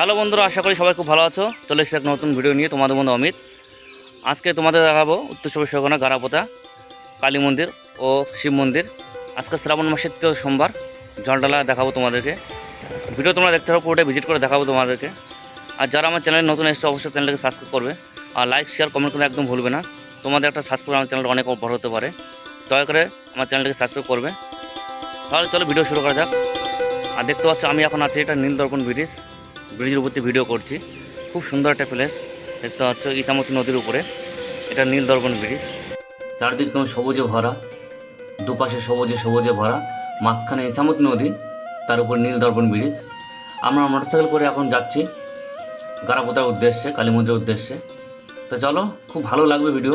Hello বন্ধুরা, আশা করি সবাই খুব ভালো আছো। চলে এসে এক নতুন ভিডিও নিয়ে তোমাদের বন্ধু অমিত। আজকে তোমাদের দেখাবো উত্তর চব্বিশ পরগনা গারাপোতা, কালী মন্দির ও শিব মন্দির। আজকে শ্রাবণ মাসের তৃতীয় সোমবার জলডালা দেখাবো তোমাদেরকে। ভিডিও তোমরা দেখতে হবে পুরোটা ভিজিট করে দেখাবো তোমাদেরকে। আর যারা আমার চ্যানেলে নতুন এসছে, অবশ্যই চ্যানেলটাকে সাবস্ক্রাইব করবে। আর লাইক শেয়ার কমেন্ট করে একদম ভুলবে না। তোমাদের একটা সাবস্ক্রাইব আমার চ্যানেলটা অনেক বড় হতে পারে। দয়া করে আমার চ্যানেলটাকে সাবস্ক্রাইব করবে। তাহলে চলো ভিডিও শুরু করা যাক। আর দেখতে পাচ্ছ, আমি এখন আছি এটা নীলদর্পণ ব্রিজ। ব্রিজের উপর দিয়ে ভিডিও করছি। খুব সুন্দর একটা প্লেস দেখতে পাচ্ছ ইচামতি নদীর উপরে। এটা নীলদর্পণ ব্রিজ। চারদিক তোমার সবুজে ভরা, দুপাশে সবুজে সবুজে ভরা, মাঝখানে ইসামতি নদী, তার উপর নীলদর্পণ ব্রিজ। আমরা মোটরসাইকেল করে এখন যাচ্ছি গারাপোতার উদ্দেশ্যে কালী মন্দিরের উদ্দেশ্যে। তো চলো, খুব ভালো লাগবে ভিডিও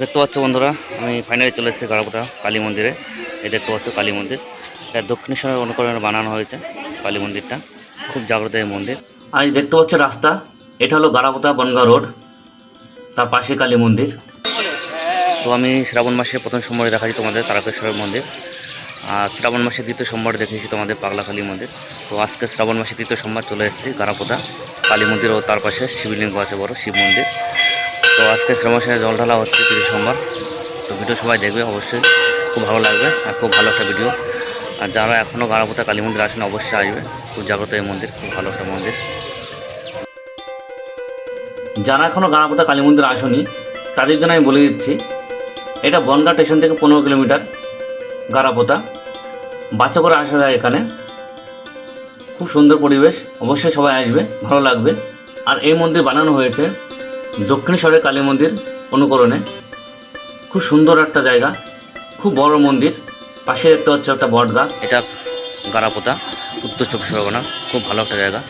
দেখতে পাচ্ছ বন্ধুরা, আমি ফাইনালি চলে এসেছি গারাপোতা কালী মন্দিরে এই দেখতে পাচ্ছ কালী মন্দির এটা দক্ষিণেশ্বরের অনুকরণে বানানো হয়েছে কালী মন্দিরটা। খুব জাগ্রত এই মন্দির। আর দেখতে পাচ্ছ রাস্তা এটা হলো গারাপোতা বনগা রোড তার পাশে কালী মন্দির। তো আমি শ্রাবণ মাসের প্রথম সোমবারে দেখাচ্ছি তোমাদের তারকেশ্বরের মন্দির। আর শ্রাবণ মাসের দ্বিতীয় সোমবার দেখিয়েছি তোমাদের পাগলা কালী মন্দির। তো আজকে শ্রাবণ মাসের তৃতীয় সোমবার চলে এসেছি গারাপোতা কালী মন্দির ও তার পাশে শিবলিঙ্গ আছে বড় শিব মন্দির। তো আজকে শ্রাবণ মাসে জল ঢালা হচ্ছে তৃতীয় সোমবার। তো ভিডিও সবাই দেখবে অবশ্যই। খুব ভালো লাগবে আর খুব ভালো একটা ভিডিও। আর যারা এখনও গারাপোতা কালী মন্দির আসেন, অবশ্যই আসবে। খুব জাগ্রত এই মন্দির, খুব ভালো একটা মন্দির। যারা এখনও গারাপোতা কালী মন্দির আসেনি, তাদের জন্য আমি বলে দিচ্ছি, এটা বনগা স্টেশন থেকে পনেরো কিলোমিটার গারাপোতা বাচ্চা করে আসা যায় এখানে। খুব সুন্দর পরিবেশ, অবশ্যই সবাই আসবে, ভালো লাগবে। আর এই মন্দির বানানো হয়েছে দক্ষিণেশ্বরের কালী মন্দির অনুকরণে। খুব সুন্দর একটা জায়গা, খুব বড় মন্দির। পাশে দেখতে হচ্ছে একটা বট গাছ এটা গারাপোতা, উত্তর চব্বিশ পরগনা, খুব ভালো একটা জায়গা।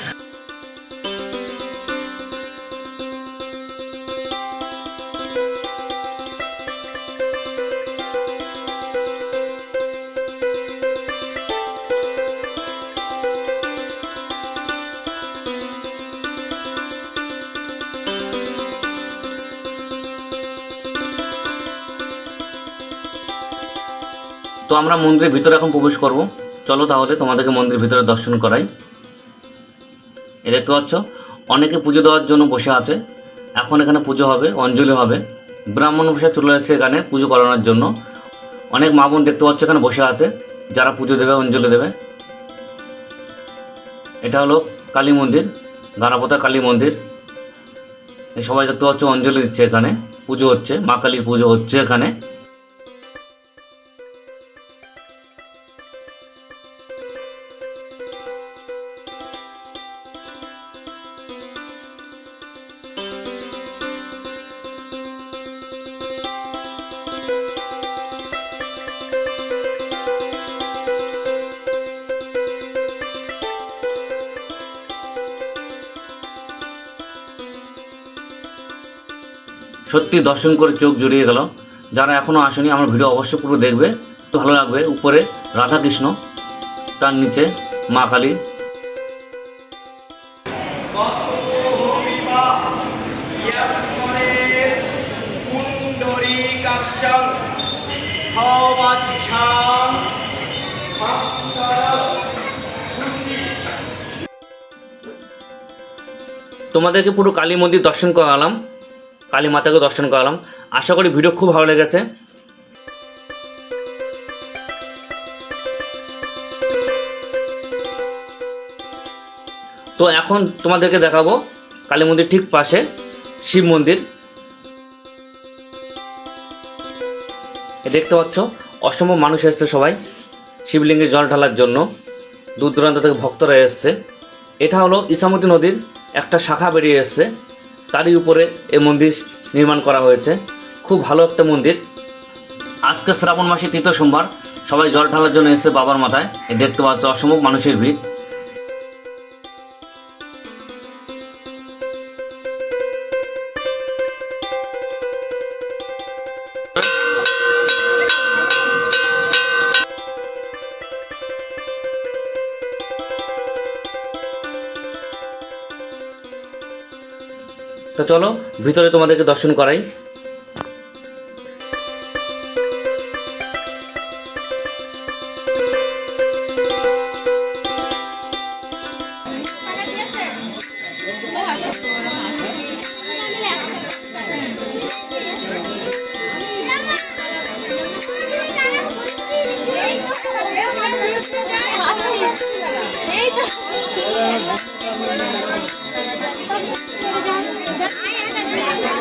তো আমরা মন্দিরের ভিতরে এখন প্রবেশ করব। চলো তাহলে তোমাদেরকে মন্দিরের ভিতরে দর্শন করাই। এ দেখতে পাচ্ছ, অনেকে পুজো দেওয়ার জন্য বসে আছে। এখন এখানে পুজো হবে, অঞ্জলি হবে। ব্রাহ্মণ বসে চলে এসেছে এখানে পুজো করানোর জন্য। অনেক মা বোন দেখতে পাচ্ছ এখানে বসে আছে। যারা পুজো দেবে, অঞ্জলি দেবে। এটা হলো কালী মন্দির গানাপোতা কালী মন্দির। সবাই দেখতে পাচ্ছ অঞ্জলি দিচ্ছে এখানে। পুজো হচ্ছে, মা কালীর পুজো হচ্ছে এখানে। সত্যি দর্শন করে চোখ জুড়িয়ে গেল। যারা এখনও আসেনি, আমার ভিডিও অবশ্যই পুরো দেখবে। ভালো লাগবে। উপরে রাধা কৃষ্ণ তার নিচে মা কালী। তোমাদেরকে পুরো কালী মন্দির দর্শন করালাম। কালী মাতাকে দর্শন করালাম। আশা করি ভিডিও খুব ভালো লেগেছে। তো এখন তোমাদেরকে দেখাবো কালী মন্দির ঠিক পাশে শিব মন্দির। দেখতে পাচ্ছ, অসম্ভব মানুষ এসছে সবাই শিবলিঙ্গে জল ঢালার জন্য। দূর দূরান্ত থেকে ভক্তরা এসছে। এটা হলো ইসামতি নদীর একটা শাখা বেরিয়ে এসছে। তারই উপরে এই মন্দির নির্মাণ করা হয়েছে। খুব ভালো একটা মন্দির। আজকে শ্রাবণ মাসে তৃতীয় সোমবার সবাই জল ঢালার জন্য এসে বাবার মাথায়। দেখতে পাচ্ছ অসম্ভব মানুষের ভিড়। তো চলো ভিতরে তোমাদেরকে দর্শন করাই।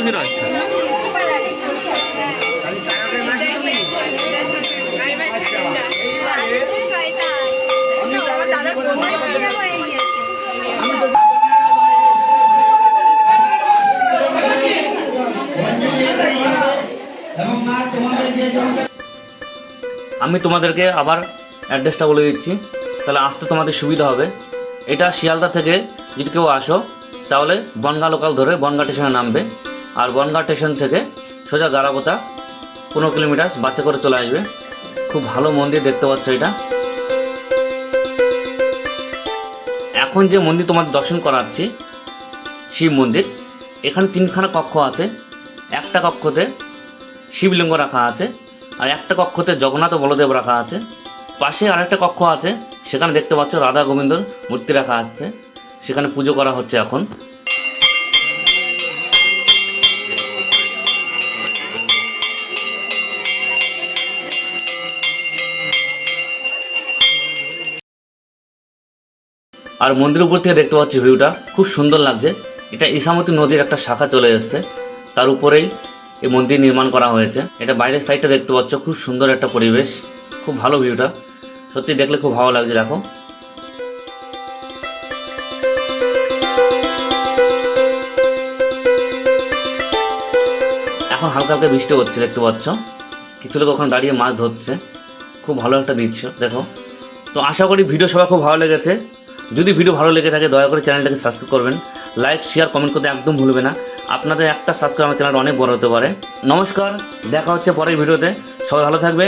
হচ্ছে আমি তোমাদেরকে আবার অ্যাড্রেসটা বলে দিচ্ছি। তাহলে আসতে তোমাদের সুবিধা হবে। এটা শিয়ালদা থেকে যদি কেউ আসো, তাহলে বনগা লোকাল ধরে বনগা স্টেশনে নামবে। আর বনগা স্টেশন থেকে সোজা গারাবোতা পনেরো কিলোমিটার বাচ্চা করে চলে আসবে। খুব ভালো মন্দির দেখতে পাচ্ছ এটা। এখন যে মন্দির তোমাদের দর্শন করাচ্ছি, শিব মন্দির, এখানে তিনখানা কক্ষ আছে। একটা কক্ষতে শিবলিঙ্গ রাখা আছে আর একটা কক্ষতে জগন্নাথ বলদেব রাখা আছে। পাশে আরেকটা কক্ষ আছে, সেখানে দেখতে পাচ্ছ রাধা গোবিন্দর মূর্তি রাখা আছে। সেখানে পুজো করা হচ্ছে এখন। আর মন্দিরের উপর থেকে দেখতে পাচ্ছি ভিউটা, খুব সুন্দর লাগছে। এটা ইসামতি নদীর একটা শাখা চলে এসেছে। তার উপরেই এই মন্দির নির্মাণ করা হয়েছে। এটা বাইরের সাইডটা দেখতে পাচ্ছ, খুব সুন্দর একটা পরিবেশ, খুব ভালো ভিউটা। সত্যি দেখলে খুব ভালো লাগছে, দেখো। এখন হালকা হালকা বৃষ্টি হচ্ছে, দেখতে পাচ্ছ। কিছু লোক ওখানে দাঁড়িয়ে মাছ ধরছে। খুব ভালো একটা দৃশ্য, দেখো। তো আশা করি ভিডিও সবাই খুব ভালো লেগেছে। যদি ভিডিও ভালো লেগে থাকে, দয়া করে চ্যানেলটাকে সাবস্ক্রাইব করবেন। লাইক শেয়ার কমেন্ট করতে একদম ভুলবে না। আপনাদের একটা সাবস্ক্রাইব আমার চ্যানেলটা অনেক বড় হতে পারে। নমস্কার, দেখা হচ্ছে পরের ভিডিওতে সবাই ভালো থাকবে।